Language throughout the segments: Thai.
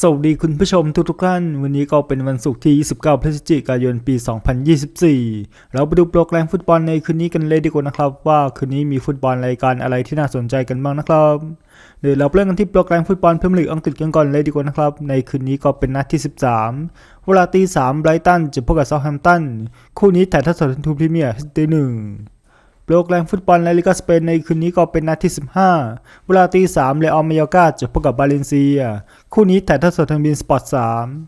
สวัสดีคุณผู้ชมทุกๆท่าน วันนี้ก็เป็นวันศุกร์ที่ 29 พฤศจิกายน ปี 2024 เราไปดูโปรแกรมฟุตบอลในคืนนี้กันเลยดีกว่านะครับ ว่าคืนนี้มีฟุตบอลรายการอะไรที่น่าสนใจกันบ้างนะครับเดี๋ยวเราเริ่มกันที่โปรแกรมฟุตบอลพรีเมียร์ลีกอังกฤษกันก่อนเลยดีกว่านะครับ ในคืนนี้ก็เป็นนัดที่ 13 เวลาตี3ไบรตันจะพบกับเซาท์แฮมป์ตันคู่นี้ถ่ายทอดสดทูพรีเมียร์ตีหนึ่ง โปรแกรมฟุตบอลในลีกาสเปนในคืนนี้ก็เป็นนัดที่ 15 เวลาตี3เลออมายอกาจะพบกับบาเลนเซีย คู่นี้ถ่ายทอดสดทางบินสปอร์ต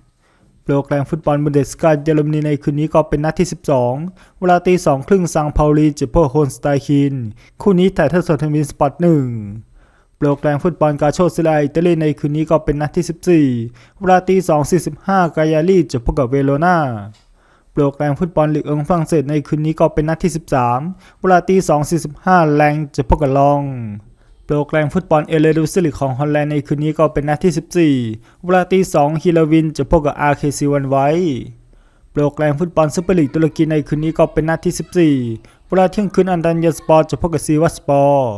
3โปรแกรมฟุตบอลบุนเดสกาเยอรมนีในคืนนี้ก็เป็นนัดที่ 12 เวลาตี2ครึ่งซังเปาลีจะพบกับโฮนสไตคิน คู่นี้ถ่ายทอดสดทางบินสปอร์ต1โปรแกรมฟุตบอลกาโชซิลาอิตาลีในคืนนี้ก็เป็นนัดที่ 14 เวลาตี2 45กายาลีจะพบกับเวโรนา โปรแกรมฟุตบอลลีกเอิงฝรั่งเศสในคืนนี้ก็เป็นนัดที่ 13 เวลาตี 2 45 แรงจะพบกับลอง โปรแกรมฟุตบอลเอเลดูซิลิกของฮอลแลนด์ในคืนนี้ก็เป็นนัดที่ 14 เวลาตี 2 ฮิลาวินจะพบกับ RKC วันไว้ โปรแกรมฟุตบอลซูเปอร์ลีกตุรกีในคืนนี้ก็เป็นนัดที่ 14 เวลาเที่ยงคืนอันดันยาสปอร์จะพบกับซีวัสปอร์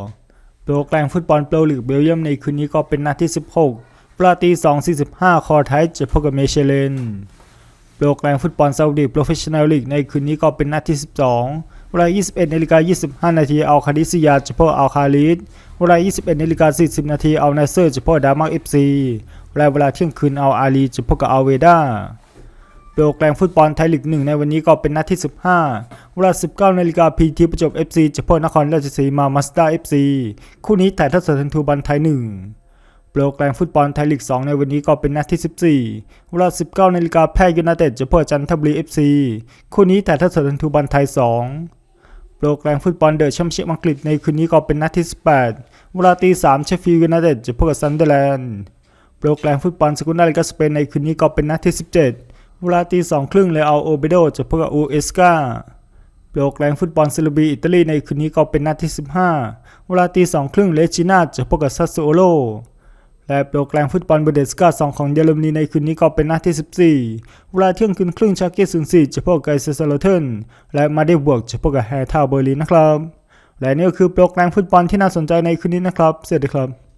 โปรแกรมฟุตบอลโปรลีกเบลเยียมในคืนนี้ก็เป็นนัดที่ 16เวลาตี2 45 คอร์ไทจะพบกับเมเชเลน โปรแกรมฟุตบอลซาอุดีโปรเฟชชั่นแนลลีกในคืนนี้ก็เป็นนัดที่ 12 เวลา 21นาฬิกา25 นาทีอัลคาดิซิยาจะพบอัลคาลิดเวลา 21นาฬิกา40 นาทีอัลนาเซอร์จะพบดามาเอฟซีและเวลาเที่ยงคืนอัลอาลีจะพบกับอัลเวดาโปรแกรมฟุตบอลไทยลีกหนึ่งในวันนี้ก็เป็นนัดที่ 15 เวลา 19นาฬิกาพีทีประจวบ FC จะพบนครราชสีมามาสเตอร์ FC คู่นี้ถ่ายทอดสดทางทูบันไทยหนึ่ง โปรแกรมฟุตบอลไทยลีก 2 ในวันนี้ก็เป็นนัดที่ 14 เวลา 19นาฬิกาแพร่ยูไนเต็ดจะเพบกับจันทบุรี FC คู่นี้ถ่ายทอดสดทางทูบันไทย 2 โปรแกรมฟุตบอลเดอะแชมเปี้ยนอังกฤษในคืนนี้ก็เป็นนัดที่ 18 เวลาตี3เชฟฟิลด์ยูไนเต็ดจะพบกับซันเดอร์แลนด์โปรแกรมฟุตบอลสกุลนาลีกาสเปนในคืนนี้ก็เป็นนัดที่ 17 เวลาตี2ครึ่งเลอัลโอเบโดจะพบกับอูเอสกาโปรแกรมฟุตบอลเซเลบีอิตาลีในคืนนี้ก็เป็นนัดที่ 15 เวลาตี2ครึ่งเลจิน่าจะพบกับซัสโอโล และโปรแกรมฟุตบอลบูเดสกา2ของเยอรมนีในคืนนี้ก็เป็นนัดที่ 14 เวลาเที่ยงคืนครึ่งชาเกสุนซีจะพบกับไกเซซาโลเทนและมาเดบวกจะพบกับแฮร์ทาวเบอร์ลินนะครับ และนี่ก็คือโปรแกรมฟุตบอลที่น่าสนใจในคืนนี้นะครับสวัสดีครับ